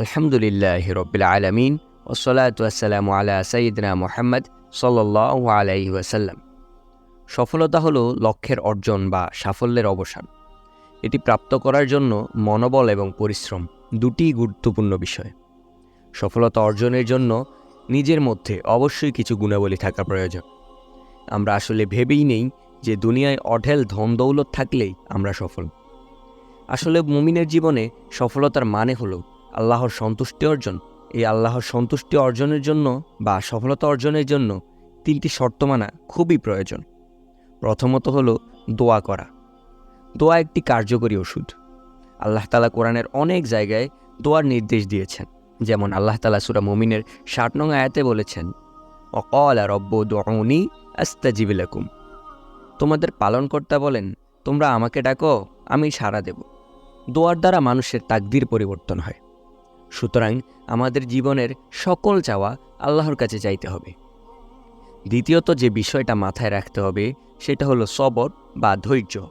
আলহামদুলিল্লাহ রবিল আলমিন ওসলাতাম আলা সঈদনা মোহাম্মদ সাল্লাহ আলাইহি ওয়াসাল্লাম। সফলতা হলো লক্ষ্যের অর্জন বা সাফল্যের অবসান। এটি প্রাপ্ত করার জন্য মনোবল এবং পরিশ্রম দুটিই গুরুত্বপূর্ণ বিষয়। সফলতা অর্জনের জন্য নিজের মধ্যে অবশ্যই কিছু গুণাবলী থাকা প্রয়োজন। আমরা আসলে ভেবেই নেই যে দুনিয়ায় অঢেল ধন দৌলত থাকলেই আমরা সফল। আসলে মুমিনের জীবনে সফলতার মানে হলো আল্লাহর সন্তুষ্টি অর্জন। এই আল্লাহর সন্তুষ্টি অর্জনের জন্য বা সফলতা অর্জনের জন্য তিনটি শর্ত মানা খুবই প্রয়োজন। প্রথমত হলো দোয়া করা। দোয়া একটি কার্যকরী ওষুধ। আল্লাহ তালা কোরআনের অনেক জায়গায় দোয়ার নির্দেশ দিয়েছেন। যেমন আল্লাহ তালা সুরা মমিনের ষাট নং আয়াতে বলেছেন অকল আর রব্ব দৌনি আস্তাজিবিলাকুম তোমাদের পালনকর্তা বলেন, তোমরা আমাকে ডাকো, আমি সাড়া দেব। দোয়ার দ্বারা মানুষের তাকদির পরিবর্তন হয়। সুতরাং আমাদের জীবনের সকল চাওয়া আল্লাহর কাছে চাইতে হবে। দ্বিতীয়ত যে বিষয়টা মাথায় রাখতে হবে, সেটা হলো সবর বা ধৈর্য।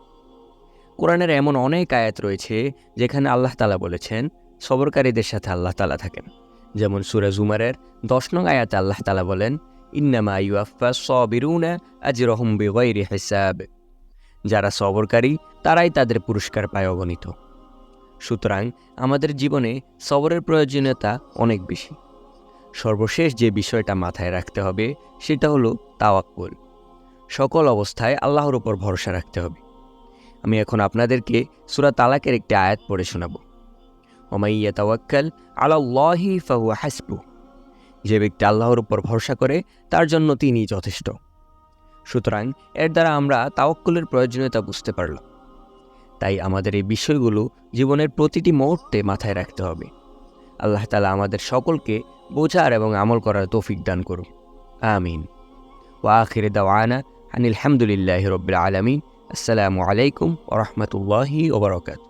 কোরআনের এমন অনেক আয়াত রয়েছে, যেখানে আল্লাহ তালা বলেছেন, সবরকারীদের সাথে আল্লাহ তালা থাকেন। যেমন সুরা উমারের দশ নং আয়াতে আল্লাহ তালা বলেন, ইন্নামা ইউআফা সবিরুনা আজ রহম বেগৈরি হিসাব। যারা সবরকারী, তারাই তাদের পুরস্কার পায় অগণিত। সুতরাং আমাদের জীবনে সবরের প্রয়োজনীয়তা অনেক বেশি। সর্বশেষ যে বিষয়টা মাথায় রাখতে হবে, সেটা হলো তাওয়াক্কুল। সকল অবস্থায় আল্লাহর উপর ভরসা রাখতে হবে। আমি এখন আপনাদেরকে সুরা তালাকের একটি আয়াত পড়ে শোনাব। ওমাইয়া তাওয়াক্কাল আলাল্লাহি ফাহু হাসবু। যে ব্যক্তি আল্লাহর উপর ভরসা করে, তার জন্য তিনি যথেষ্ট। সুতরাং এর দ্বারা আমরা তাওয়াক্কুলের প্রয়োজনীয়তা বুঝতে পারলাম। তাই আমাদের এই বিষয়গুলো জীবনের প্রতিটি মুহূর্তে মাথায় রাখতে হবে। আল্লাহ তালা আমাদের সকলকে বোঝার এবং আমল করার তৌফিক দান করুন। আমিন। ওয়াখির দাওয়ানা আনিল হামদুলিল্লাহ রবিল আলমিন। আসসালামু আলাইকুম ওরহমতুল্লাহি ওবরকাত